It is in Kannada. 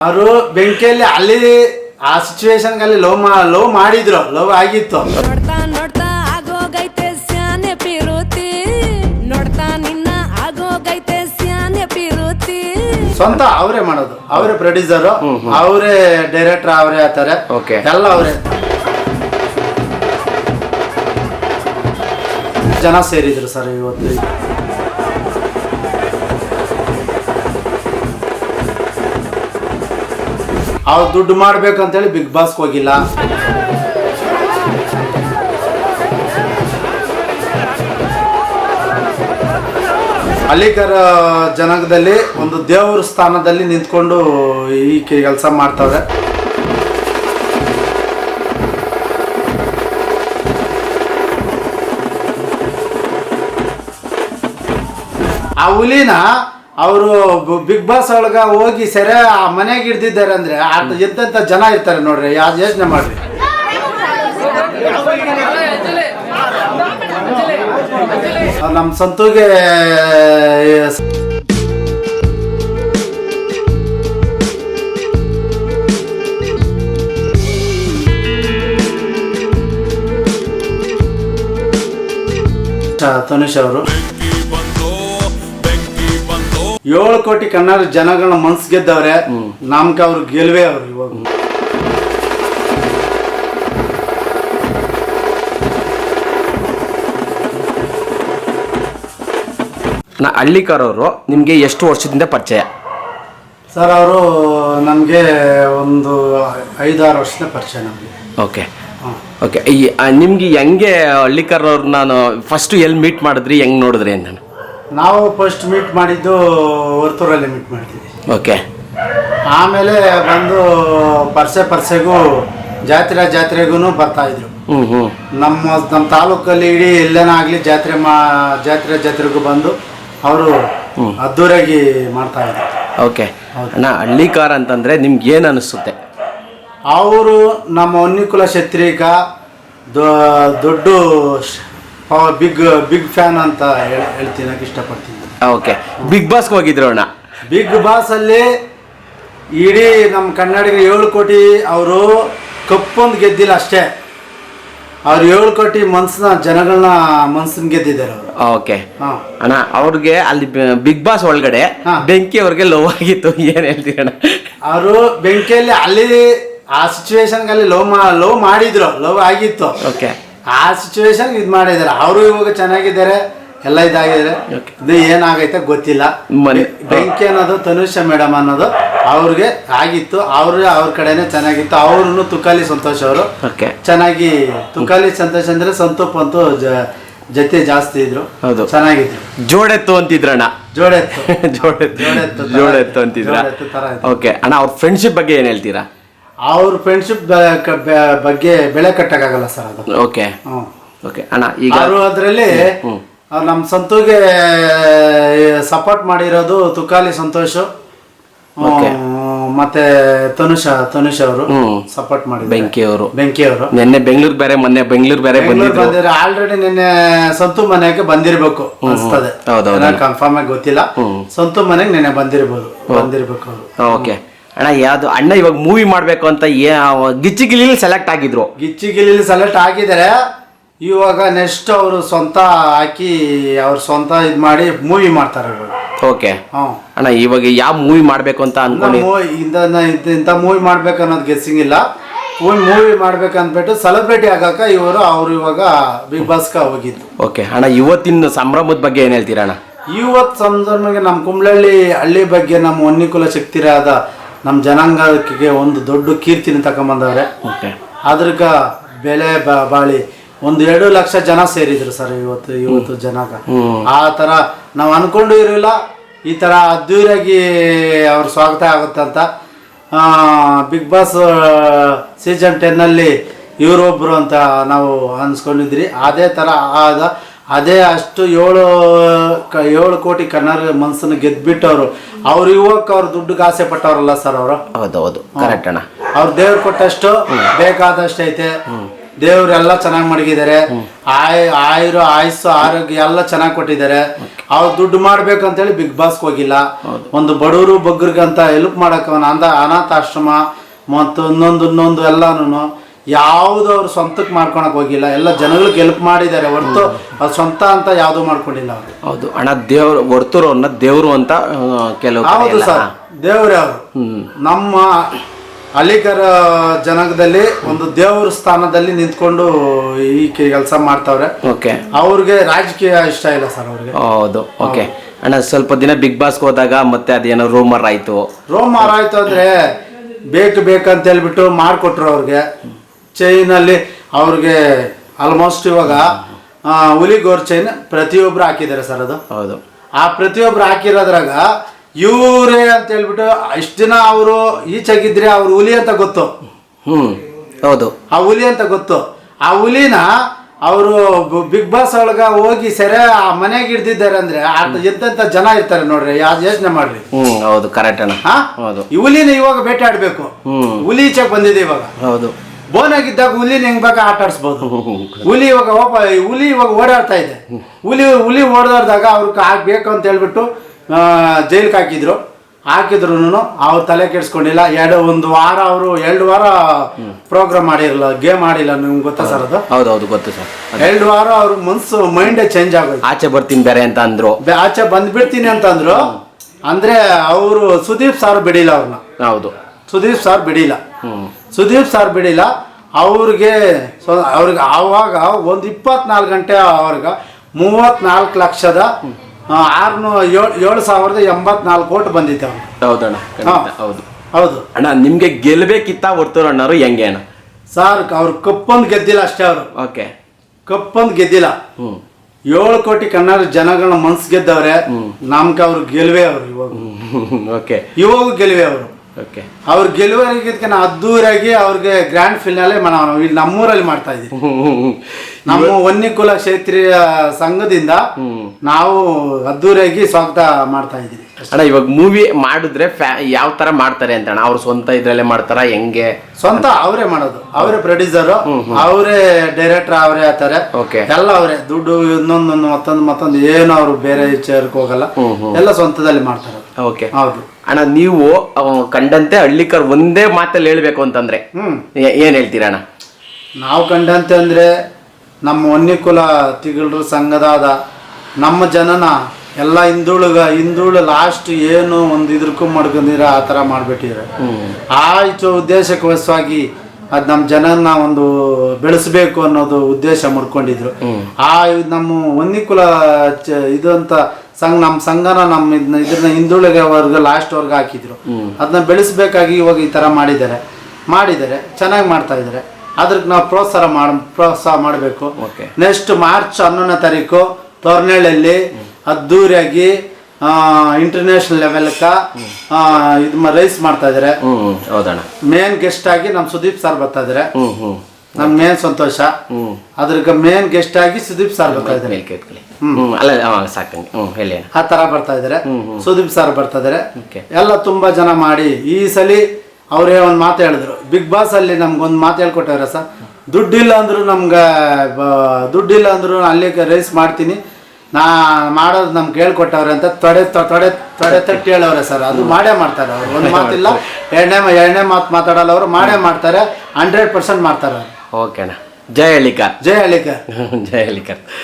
ಅವರು ಬೆಂಕಿಯಲ್ಲಿ ಅಲ್ಲಿ ಆ ಸಿಚುವೇಶನ್ ಅಲ್ಲಿ ಲವ್ ಮಾ ಲವ್ ಮಾಡಿದ್ರು ಲವ್ ಆಗಿತ್ತು. ನೋಡ್ತಾ ನೋಡ್ತಾ ಆಗೋಗೈತೆ ಸ್ಯಾನೆ ಪಿರುತಿ. ನೋಡ್ತಾ ನಿನ್ನ ಆಗೋಗೈತೆ ಸ್ಯಾನೆ ಪಿರುತಿ. ಸ್ವಂತ ಅವರೇ ಮಾಡೋದು. ಅವರೇ ಪ್ರೊಡ್ಯೂಸರ್ ಅವರೇ ಡೈರೆಕ್ಟರ್ ಅವರೇ ಆತಾರೆ ಓಕೆ. ಎಲ್ಲ ಅವರೇ. ಜನ ಸೇರಿದ್ರು ಸರ್ ಇವತ್ತು. ಅವ್ರು ದುಡ್ಡು ಮಾಡ್ಬೇಕಂತೇಳಿ ಬಿಗ್ ಬಾಸ್ ಹೋಗಿಲ್ಲ. ಅಲ್ಲಿಕರ ಜನಾಂಗದಲ್ಲಿ ಒಂದು ದೇವರ ಸ್ಥಾನದಲ್ಲಿ ನಿಂತ್ಕೊಂಡು ಈ ಕೆಲಸ ಮಾಡ್ತಾವ್ರೆ. ಆ ಹುಲಿನ ಅವರು ಬಿಗ್ ಬಾಸ್ ಒಳಗೆ ಹೋಗಿ ಸೆರೆ ಆ ಮನೆಗೆ ಹಿಡ್ದಿದ್ದಾರೆ ಅಂದ್ರೆ ಎಂತೆಂತ ಜನ ಇರ್ತಾರೆ ನೋಡ್ರಿ ಯಾವ್ದು ಯೋಚನೆ ಮಾಡ್ರಿ? ನಮ್ಮ ಸಂತುಗೆ ತನುಷ್ ಅವರು. ಏಳು ಕೋಟಿ ಕನ್ನಡ ಜನಗಳ ಮನ್ಸ್ ಗೆದ್ದವ್ರೆ ನಮ್ಗೆ ಅವ್ರು ಗೆಲ್ವೇ ಅವ್ರು ಇವಾಗ. ನಾ ಹಳ್ಳಿಕಾರವರು ನಿಮಗೆ ಎಷ್ಟು ವರ್ಷದಿಂದ ಪರಿಚಯ? ಸರ್ ಅವರು ನಮಗೆ ಒಂದು ಐದಾರು ವರ್ಷದ ಪರಿಚಯ ನಮಗೆ. ಓಕೆ. ಓಕೆ ನಿಮ್ಗೆ ನಿಮಗೆ ಹೆಂಗೆ ಹಳ್ಳಿಕಾರವ್ರು ನಾನು ಫಸ್ಟು ಎಲ್ಲಿ ಮೀಟ್ ಮಾಡಿದ್ರಿ ಹೆಂಗೆ ನೋಡಿದ್ರಿ ಅಂತ? ನಾವು ಫಸ್ಟ್ ಮೀಟ್ ಮಾಡಿದ್ದು ವರ್ತೂರಲ್ಲಿ ಮೀಟ್ ಮಾಡ್ತೀವಿ. ಓಕೆ ಆಮೇಲೆ ಬಂದು ಪರ್ಸೆ ಪರ್ಸೆಗೂ ಜಾತ್ರೆ ಜಾತ್ರೆಗೂ ಬರ್ತಾ ಇದ್ರು. ಹ್ಞೂ ಹ್ಞೂ ನಮ್ಮ ನಮ್ಮ ತಾಲೂಕಲ್ಲಿ ಇಡೀ ಎಲ್ಲೇನ ಆಗಲಿ ಜಾತ್ರೆ ಮಾ ಜಾತ್ರೆ ಜಾತ್ರೆಗೂ ಬಂದು ಅವರು ಅದ್ದೂರಾಗಿ ಮಾಡ್ತಾ ಇದ್ರು. ಓಕೆ ಅಣ್ಣ ಹಳ್ಳಿಕಾರ ಅಂತಂದರೆ ನಿಮ್ಗೆ ಏನು ಅನಿಸುತ್ತೆ? ಅವರು ನಮ್ಮ ಉನ್ನಿಕುಲ ಕ್ಷತ್ರಿಕ ದೊಡ್ಡ ಬಿಗ್ ಬಿಗ್ ಫ್ಯಾನ್ ಅಂತ ಹೇಳ್- ಹೇಳ್ತೀನಕ್ಕೆ ಇಷ್ಟಪಡ್ತೀನಿ. ಓಕೆ ಬಿಗ್ ಬಾಸ್ಗೆ ಹೋಗಿದ್ರು ಅಣ್ಣ? ಬಿಗ್ ಬಾಸ್ ಅಲ್ಲಿ ಇಡೀ ನಮ್ಮ ಕನ್ನಡಿಗರು ಏಳು ಕೋಟಿ ಅವರು ಕಪ್ಪೊಂದು ಗೆದ್ದಿಲ್ಲ ಅಷ್ಟೇ. ಅವ್ರು ಏಳು ಕೋಟಿ ಮನ್ಸನ್ನ ಜನಗಳನ್ನ ಮನ್ಸನ್ನ ಗೆದ್ದಿದ್ದಾರೆ ಅವರು. ಓಕೆ ಹಾಂ. ಅಣ್ಣ ಅವ್ರಿಗೆ ಅಲ್ಲಿ ಬಿಗ್ ಬಾಸ್ ಒಳಗಡೆ ಹಾ. ಬೆಂಕಿ ಅವ್ರಿಗೆ ಲವ್ ಆಗಿತ್ತು. ಏನು ಹೇಳ್ತೀರಣ್ಣ ಅವರು ಬೆಂಕಿಯಲ್ಲಿ ಅಲ್ಲಿ ಆ ಸಿಚುವೇಶನ್ ಅಲ್ಲಿ ಲವ್ ಮಾ ಲವ್ ಮಾಡಿದ್ರು. ಲವ್ ಆಗಿತ್ತು. ಓಕೆ ಆ ಸಿಚುವೇಶನ್ ಇದು ಮಾಡಿದ್ದಾರೆ ಅವರು ಇವಾಗ ಚೆನ್ನಾಗಿದ್ದಾರೆ ಎಲ್ಲ ಇದಾಗಿದ್ದಾರೆ. ಇದು ಏನಾಗೈತೆ ಗೊತ್ತಿಲ್ಲ. ಮನೆ- ಬೆಂಕಿ ಅನ್ನೋದು ತನುಷ ಮೇಡಮ್ ಅನ್ನೋದು ಅವ್ರಿಗೆ ಆಗಿತ್ತು. ಅವ್ರ ಅವ್ರ ಕಡೆನೆ ಚೆನ್ನಾಗಿತ್ತು. ಅವ್ರು ತುಕಾಲಿ ಸಂತೋಷ್ ಅವರು. ಓಕೆ ಚೆನ್ನಾಗಿ ತುಕಾಲಿ ಸಂತೋಷ್ ಅಂದ್ರೆ ಸಂತೋಪ್ ಅಂತೂ ಜೊತೆ ಜಾಸ್ತಿ ಇದ್ರು. ಹೌದು. ಚೆನ್ನಾಗಿತ್ತು ಜೋಡೆತ್ತು ಅಂತಿದ್ರಣ್ಣ. ಜೋಡೆತ್ತು. ಜೋಡೆತ್ತು. ಜೋಡೆತ್ತು ಜೋಡೆತ್ತು ಅಂತಿದ್ರ. ಓಕೆ ಅಣ್ಣ ಅವ್ರ ಫ್ರೆಂಡ್ಶಿಪ್ ಬಗ್ಗೆ ಏನ್ ಹೇಳ್ತೀರಾ? ಅವ್ರ ಫ್ರೆಂಡ್ಶಿಪ್ ಬಗ್ಗೆ ಬೆಳೆ ಕಟ್ಟಕ್ಕಾಗಲ್ಲ ಸರ್ ಅದು. ಓಕೆ ಹ್ಞೂ ಓಕೆ ಅಣ್ಣ ಈಗ ಅವರು ಅದರಲ್ಲಿ ನಮ್ಮ ಸಂತೂಗೆ ಸಪೋರ್ಟ್ ಮಾಡಿರೋದು ತುಕಾಲಿ ಸಂತೋಷ್. ಮತ್ತೆ ತನುಷ ತನುಷ್ ಅವರು ಸಪೋರ್ಟ್ ಮಾಡಿ ಬೆಂಕಿ ಅವರು. ಬೆಂಕಿ ಅವರು. ನಿನ್ನೆ ಬೆಂಗಳೂರು ಬೇರೆ ಮೊನ್ನೆ ಬೆಂಗಳೂರು ಬೇರೆ ಬಂದಿದ್ರು. ಆಲ್ರೆಡಿ ನಿನ್ನೆ ಸಂತು ಮನೆಗೆ ಬಂದಿರ್ಬೇಕು ಅನ್ಸ್ತದೆ. ಕನ್ಫರ್ಮ್ ಆಗಿ ಗೊತ್ತಿಲ್ಲ. ಸಂತು ಮನೆಗೆ ನಿನ್ನೆ ಬಂದಿರ್ಬೋದು. ಬಂದಿರ್ಬೇಕು ಅವರು. ಓಕೆ. ಅಣ್ಣ ಯಾವುದು ಅಣ್ಣ ಇವಾಗ ಮೂವಿ ಮಾಡಬೇಕು ಅಂತ ಏ ಗಿಚ್ಚಿ ಗಿಲಿಲಿ ಸೆಲೆಕ್ಟ್ ಆಗಿದ್ರು. ಗಿಚ್ಚಿ ಗಿಲ್ಲಿ ಸೆಲೆಕ್ಟ್ ಆಗಿದ್ದಾರೆ. ಇವಾಗ ನೆಕ್ಸ್ಟ್ ಅವರು ಸ್ವಂತ ಹಾಕಿ ಅವ್ರ ಸ್ವಂತ ಇದು ಮಾಡಿ ಮೂವಿ ಮಾಡ್ತಾರೆ ಓಕೆ ಅಣ್ಣ ಇವಾಗ ಯಾವ ಮೂವಿ ಮಾಡ್ಬೇಕು ಅಂತ ಅನ್ಕೊಂಡು ಇಂಥ ಮೂವಿ ಮಾಡ್ಬೇಕು ಅನ್ನೋದು ಗೆಸ್ಸಿಂಗ್ ಇಲ್ಲ. ಮೂವಿ ಮೂವಿ ಮಾಡ್ಬೇಕಂದ್ಬಿಟ್ಟು ಸೆಲೆಬ್ರಿಟಿ ಆಗಾಕ ಇವರು ಅವ್ರು ಇವಾಗ ಬಿಗ್ ಬಾಸ್ಗೆ ಹೋಗಿದ್ದು. ಓಕೆ ಅಣ್ಣ ಇವತ್ತಿನ ಸಂಭ್ರಮದ ಬಗ್ಗೆ ಏನು ಹೇಳ್ತೀರಾ ಅಣ್ಣ? ಇವತ್ತು ಸಂಭ್ರಮಕ್ಕೆ ನಮ್ಮ ಕುಂಬ್ಳಳ್ಳಿ ಹಳ್ಳಿ ಬಗ್ಗೆ ನಮ್ಮ ಒನ್ನಿಕುಲ ಶಕ್ತಿರಾದ ನಮ್ಮ ಜನಾಂಗಕ್ಕೆ ಒಂದು ದೊಡ್ಡ ಕೀರ್ತಿನ ತಗೊಂಬಂದವ್ರೆ. ಅದ್ರಕ್ಕೆ ಅದ್ರಗ ಬೆಲೆ ಬಾಳಿ. ಒಂದು ಎರಡು ಲಕ್ಷ ಜನ ಸೇರಿದ್ರು ಸರ್ ಇವತ್ತು ಇವತ್ತು ಜನಾಗ. ಆ ಥರ ನಾವು ಅನ್ಕೊಂಡು ಇರಲಿಲ್ಲ. ಈ ಥರ ಅದ್ದೂರಿಯಾಗಿ ಅವ್ರ ಸ್ವಾಗತ ಆಗುತ್ತಂತ ಬಿಗ್ ಬಾಸ್ ಸೀಸನ್ ಟೆನ್ನಲ್ಲಿ ಇವರೊಬ್ಬರು ಅಂತ ನಾವು ಅನ್ಸ್ಕೊಂಡಿದ್ರಿ. ಅದೇ ಥರ ಆದ ಅದೇ ಅಷ್ಟು ಏಳು ಕ ಏಳು ಕೋಟಿ ಕನ್ನಡ ಮನಸ್ಸನ್ನು ಗೆದ್ಬಿಟ್ಟವರು. ಅವ್ರು ಇವಾಗ ಅವ್ರು ದುಡ್ಡಿಗೆ ಆಸೆ ಪಟ್ಟವ್ರಲ್ಲ ಸರ್ ಅವರು? ಹೌದು ಹೌದು ಕರೆಕ್ಟ್ ಅಣ್ಣ ಅವ್ರು ದೇವ್ರು ಕೊಟ್ಟಷ್ಟು ಬೇಕಾದಷ್ಟು ಐತೆ. ದೇವ್ರೆಲ್ಲ ಚೆನ್ನಾಗಿ ಮಡಗಿದ್ದಾರೆ. ಆಯ್ ಆಯುರು ಆಯುಸ್ಸು ಆರೋಗ್ಯ ಎಲ್ಲ ಚೆನ್ನಾಗಿ ಕೊಟ್ಟಿದ್ದಾರೆ. ಅವ್ರು ದುಡ್ಡು ಮಾಡ್ಬೇಕು ಅಂತೇಳಿ ಬಿಗ್ ಬಾಸ್ಗೆ ಹೋಗಿಲ್ಲ. ಒಂದು ಬಡವರು ಬಗ್ಗರಿಗಂತ ಹೆಲ್ಪ್ ಮಾಡಕ್ಕೆ ಅವನ ಅಂದ ಅನಾಥಾಶ್ರಮ ಮತ್ತು ಇನ್ನೊಂದು ಇನ್ನೊಂದು ಎಲ್ಲಾನು ಯಾವುದು ಅವ್ರು ಸ್ವಂತಕ್ಕೆ ಮಾಡ್ಕೊಳಕ್ ಹೋಗಿಲ್ಲ. ಎಲ್ಲ ಜನಗಳಿಗೆ ಹೆಲ್ಪ್ ಮಾಡಿದ್ದಾರೆ. ಹೊರತು ಅದು ಸ್ವಂತ ಅಂತ ಯಾವುದು ಮಾಡ್ಕೊಂಡಿಲ್ಲ ಅವರು. ಹೌದು. ಅಣ್ಣ ದೇವ್ರು ಹೊರ್ತೂರು ಅನ್ನ ದೇವರು ಅಂತ ಕೆಲವು ಹೌದು ಸರ್. ದೇವ್ರೆ ಅವರು. ನಮ್ಮ ಅಲಿಗರ ಜನಗದಲ್ಲಿ ಒಂದು ದೇವ್ರ ಸ್ಥಾನದಲ್ಲಿ ನಿಂತ್ಕೊಂಡು ಈ ಕೆಲಸ ಮಾಡ್ತಾವ್ರೆ. ಓಕೆ. ಅವ್ರಿಗೆ ರಾಜಕೀಯ ಇಷ್ಟ ಇಲ್ಲ ಸರ್ ಅವ್ರಿಗೆ. ಹೌದು. ಓಕೆ. ಅಣ್ಣ ಸ್ವಲ್ಪ ದಿನ ಬಿಗ್ ಬಾಸ್ಗೆ ಹೋದಾಗ ಮತ್ತೆ ಅದೇನೋ ರೂಮರ್ ಆಯ್ತು. ರೋಮರ್ ಆಯ್ತು ಅಂದ್ರೆ ಬೇಕು ಬೇಕಂತ ಹೇಳ್ಬಿಟ್ಟು ಮಾಡಿಕೊಟ್ರು ಅವ್ರಿಗೆ. ಚೈನಲ್ಲಿ ಅವ್ರಿಗೆ ಆಲ್ಮೋಸ್ಟ್ ಇವಾಗ ಹುಲಿ ಗೋರ್ ಚೈನ್ ಪ್ರತಿಯೊಬ್ರು ಹಾಕಿದ್ದಾರೆ ಸರ್ ಅದು. ಹೌದು. ಆ ಪ್ರತಿಯೊಬ್ರು ಹಾಕಿರೋದ್ರಾಗ ಇವರೇ ಅಂತ ಹೇಳ್ಬಿಟ್ಟು ಇಷ್ಟು ದಿನ ಅವರು ಈಚೆಗಿದ್ರೆ ಅವ್ರು ಹುಲಿ ಅಂತ ಗೊತ್ತು. ಹ್ಮ್ ಹೌದು. ಆ ಹುಲಿ ಅಂತ ಗೊತ್ತು. ಆ ಹುಲಿನ ಅವರು ಬಿಗ್ ಬಾಸ್ ಒಳಗ ಹೋಗಿ ಸರಿ ಆ ಮನೆಗೆ ಹಿಡ್ದಿದ್ದಾರೆ ಅಂದ್ರೆ ಆ ಎಂತೆಂತ ಜನ ಇರ್ತಾರೆ ನೋಡ್ರಿ ಯಾವ್ದು ಯೋಚನೆ ಮಾಡ್ರಿ. ಹ್ಮ್ ಹೌದು ಕರೆಕ್ಟ್ ಅಣ್ಣ. ಹೌದು. ಈ ಹುಲಿನ ಇವಾಗ ಬೇಟೆ ಆಡ್ಬೇಕು. ಹುಲಿ ಈಚೆಗೆ ಬಂದಿದೆ ಇವಾಗ. ಹೌದು. ಬೋನಾಗಿದ್ದಾಗ ಹುಲಿನ ಹೆಂಗ್ ಬೇಕಾ ಆಟ ಆಡಿಸ್ಬೋದು? ಹುಲಿ ಇವಾಗ ಓಪ ಹುಲಿ ಇವಾಗ ಓಡಾಡ್ತಾ ಇದೆ. ಹುಲಿ ಹುಲಿ ಓಡಾಡ್ದಾಗ ಅವ್ರಿಗೆ ಹಾಕ್ಬೇಕು ಅಂತ ಹೇಳ್ಬಿಟ್ಟು ಜೈಲಿಗೆ ಹಾಕಿದ್ರು. ಹಾಕಿದ್ರು ಅವ್ರು ತಲೆ ಕೆಡ್ಸ್ಕೊಂಡಿಲ್ಲ. ಎರಡು ಒಂದು ವಾರ ಅವರು ಎರಡು ವಾರ ಪ್ರೋಗ್ರಾಮ್ ಮಾಡಿರಲ್ಲ ಗೇಮ್ ಆಡಿಲ್ಲ ನಿಮ್ಗೆ ಗೊತ್ತಾ ಸರ್ ಅದು? ಹೌದು ಹೌದು ಗೊತ್ತು ಸರ್ ಎರಡು ವಾರ ಅವ್ರ ಮನ್ಸು ಮೈಂಡೇ ಚೇಂಜ್ ಆಗೋದು ಆಚೆ ಬರ್ತೀನಿ ಬೇರೆ ಅಂತ ಅಂದ್ರು. ಆಚೆ ಬಂದ್ಬಿಡ್ತೀನಿ ಅಂತಂದ್ರು ಅಂದ್ರೆ. ಅವರು ಸುದೀಪ್ ಸಾರ್ ಬಿಡಿಲ್ಲ ಅವ್ರನ್ನ ಹೌದು. ಸುದೀಪ್ ಸಾರ್ ಬಿಡಿಲ್ಲ. ಸುದೀಪ್ ಸರ್ ಬಿಡಿಲ್ಲ. ಅವ್ರಿಗೆ ಸೊ ಅವ್ರಿಗೆ ಆವಾಗ ಒಂದು ಇಪ್ಪತ್ನಾಲ್ಕು ಗಂಟೆ ಅವ್ರಿಗೆ ಮೂವತ್ನಾಲ್ಕು ಲಕ್ಷದ ಆರ್ನೂ ಏಳು ಏಳು ಸಾವಿರದ ಎಂಬತ್ನಾಲ್ಕು ಕೋಟಿ ಬಂದಿತ್ತು ಅವ್ರು ಹೌದಣ್ಣ ಖಂಡಿತ ಹೌದು. ಹೌದು. ಅಣ್ಣ ನಿಮ್ಗೆ ಗೆಲ್ಬೇಕಿತ್ತ ಹೊರ್ತೂರು ಅಣ್ಣರು ಹೆಂಗೆ ಅಣ್ಣ? ಸರ್ ಅವ್ರು ಕಪ್ಪೊಂದು ಗೆದ್ದಿಲ್ಲ ಅಷ್ಟೇ ಅವರು. ಓಕೆ. ಕಪ್ಪೊಂದು ಗೆದ್ದಿಲ್ಲ. ಹ್ಮ್. ಏಳು ಕೋಟಿ ಕನ್ನಡ ಜನಗಳ ಮನ್ಸು ಗೆದ್ದವ್ರೆ ನಮ್ಗೆ ಅವ್ರು ಗೆಲುವೆ ಅವರು ಇವಾಗ. ಓಕೆ. ಇವಾಗ ಗೆಲುವೆ ಅವರು. ಓಕೆ ಅವ್ರ ಗೆಲುವರಿಗೆ ಅದ್ದೂರಾಗಿ ಅವ್ರಿಗೆ ಗ್ರ್ಯಾಂಡ್ ಫಿನಾಲೆ ನಾವು ಇಲ್ಲಿ ನಮ್ಮೂರಲ್ಲಿ ಮಾಡ್ತಾ ಇದ್ದೀವಿ. ನಮ್ಮ ವನ್ಯಕುಲ ಕ್ಷೇತ್ರೀಯ ಸಂಘದಿಂದ ನಾವು ಅದ್ದೂರಿಯಾಗಿ ಸ್ವಾಗತ ಮಾಡ್ತಾ ಇದ್ದೀವಿ. ಅಣ್ಣ ಇವಾಗ ಮೂವಿ ಮಾಡಿದ್ರೆ ಯಾವ ತರ ಮಾಡ್ತಾರೆ ಅಂತ ಅಣ್ಣ? ಅವ್ರು ಸ್ವಂತ ಇದ್ರಲ್ಲೇ ಮಾಡ್ತಾರ? ಹೆಂಗೆ? ಸ್ವಂತ ಅವರೇ ಮಾಡೋದು. ಅವರೇ ಪ್ರೊಡ್ಯೂಸರ್ ಅವರೇ ಡೈರೆಕ್ಟರ್ ಅವರೇ ಆತಾರೆ. ಎಲ್ಲ ಅವರೇ. ದುಡ್ಡು ಇನ್ನೊಂದು ಮತ್ತೊಂದು ಮತ್ತೊಂದು ಏನು ಅವರು ಬೇರೆ ವಿಚಾರಕ್ಕೆ ಹೋಗಲ್ಲ. ಎಲ್ಲ ಸ್ವಂತದಲ್ಲಿ ಮಾಡ್ತಾರೆ. ಓಕೆ ಹೌದು. ಅಣ್ಣ ನೀವು ಅವ ಕಂಡಂತೆ ಹಳ್ಳಿಕರ್ ಒಂದೇ ಮಾತಲ್ಲಿ ಹೇಳ್ಬೇಕು ಅಂತಂದ್ರೆ. ಹ್ಮ್. ಏ- ಏನ್ ಹೇಳ್ತೀರಾ ಅಣ್ಣ? ನಾವು ಕಂಡಂತೆ ಅಂದ್ರೆ ನಮ್ಮ ವನ್ಯಕುಲ ತಿಗಳರ ಸಂಘದಾದ ನಮ್ಮ ಜನನ ಎಲ್ಲ ಹಿಂದುಳುಗ ಹಿಂದುಳು ಲಾಸ್ಟ್ ಏನು ಒಂದು ಇದ್ರಕ್ಕೂ ಮಡ್ಕೊಂಡಿರ ಆ ಥರ ಮಾಡಿಬಿಟ್ಟಿದ್ರೆ. ಆ ಉದ್ದೇಶಕ್ಕೆ ಉದ್ದೇಶಕ್ಕೋಸ್ವಾಗಿ ಅದು ನಮ್ಮ ಜನನ ಒಂದು ಬೆಳೆಸಬೇಕು ಅನ್ನೋದು ಉದ್ದೇಶ ಮಾಡ್ಕೊಂಡಿದ್ರು. ಆ ಇದ್ ನಮ್ಮ ವನ್ಯಕುಲ ಚ- ಇದು ಅಂತ ಸಂಘ ನಮ್ಮ ಸಂಘನ ನಮ್ಮ ಇದನ್ನ ಇದನ್ನ ಹಿಂದುಳಿಗೆ ವರ್ಗ ಲಾಸ್ಟ್ ವರ್ಗ ಹಾಕಿದ್ರು. ಅದನ್ನ ಬೆಳೆಸಬೇಕಾಗಿ ಇವಾಗ ಈ ಥರ ಮಾಡಿದ್ದಾರೆ. ಮಾಡಿದ್ದಾರೆ ಚೆನ್ನಾಗಿ ಮಾಡ್ತಾ ಇದ್ದಾರೆ. ಅದಕ್ಕೆ ನಾವು ಪ್ರೋತ್ಸಾಹ ಮಾಡ ಪ್ರೋತ್ಸಾಹ ಮಾಡಬೇಕು. ನೆಕ್ಸ್ಟ್ ಮಾರ್ಚ್ ಹನ್ನೊಂದನೇ ತಾರೀಕು ತೋರ್ನಳ್ಳಿಯಲ್ಲಿ ಅದ್ದೂರಿಯಾಗಿ ಇಂಟರ್ನ್ಯಾಷನಲ್ ಲೆವೆಲ್ಕ ಇದು ರೈಸ್ ಮಾಡ್ತಾ ಇದ್ದಾರೆ. ಹೌದಣ್ಣ. ಮೇನ್ ಗೆಸ್ಟ್ ಆಗಿ ನಮ್ಮ ಸುದೀಪ್ ಸರ್ ಬರ್ತಾ ಇದ್ದಾರೆ. ಹ್ಮ್ ಹ್ಮ್ ನಮ್ ಮೇನ್ ಸಂತೋಷ ಅದ್ರಕ್ಕೆ ಮೇನ್ ಗೆಸ್ಟ್ ಆಗಿ ಸುದೀಪ್ ಸರ್ ಬರ್ತಾ ಇದ್ದಾರೆ. ಕೇಳ್ಕೊಳ್ಳಿ. ಹ್ಮ್. ಅಲ್ಲ ಆ, ಸಾಕಂಗೆ ಹ್ಮ್ ಹೇಳಿ ಆ ತರ ಬರ್ತಾ ಇದ್ದಾರೆ. ಸುದೀಪ್ ಸರ್ ಬರ್ತಾ ಇದ್ದಾರೆ. Okay. ಎಲ್ಲ ತುಂಬಾ ಜನ ಮಾಡಿ ಈ ಸಲಿ ಅವರೇ ಒಂದು ಮಾತು ಹೇಳಿದ್ರು. ಬಿಗ್ ಬಾಸ್ ಅಲ್ಲಿ ನಮ್ಗೊಂದು ಮಾತು ಹೇಳ್ಕೊಟ್ಟವ್ರೆ ಸರ್ ದುಡ್ಡಿಲ್ಲ ಅಂದ್ರು ನಮ್ಗೆ ದುಡ್ಡಿಲ್ಲ ಅಂದ್ರು ಅಲ್ಲಿ ರೈಸ್ ಮಾಡ್ತೀನಿ. ನಾ ಮಾಡೋದು ನಮ್ಗೆ ಹೇಳ್ಕೊಟ್ಟವ್ರೆ ಅಂತ ತೊಡೆ ತೊಡೆ ತೊಡೆ ತಟ್ಟಿ ಹೇಳವ್ರೆ ಸರ್ ಅದು ಮಾಡೇ ಮಾಡ್ತಾರೆ ಅವ್ರು. ಒಂದು ಮಾತಿಲ್ಲ. ಎರಡನೇ ಎರಡನೇ ಮಾತು ಮಾತಾಡಲ್ಲ ಅವರು ಮಾಡೇ ಮಾಡ್ತಾರೆ. ಹಂಡ್ರೆಡ್ ಪರ್ಸೆಂಟ್ ಮಾಡ್ತಾರೆ. ಓಕೆ ಅಣ್ಣ. ಜಯ ಹಳ್ಳಿಕರ್. ಜಯ ಹಳ್ಳಿಕರ್. ಜಯ ಹಳ್ಳಿಕರ್.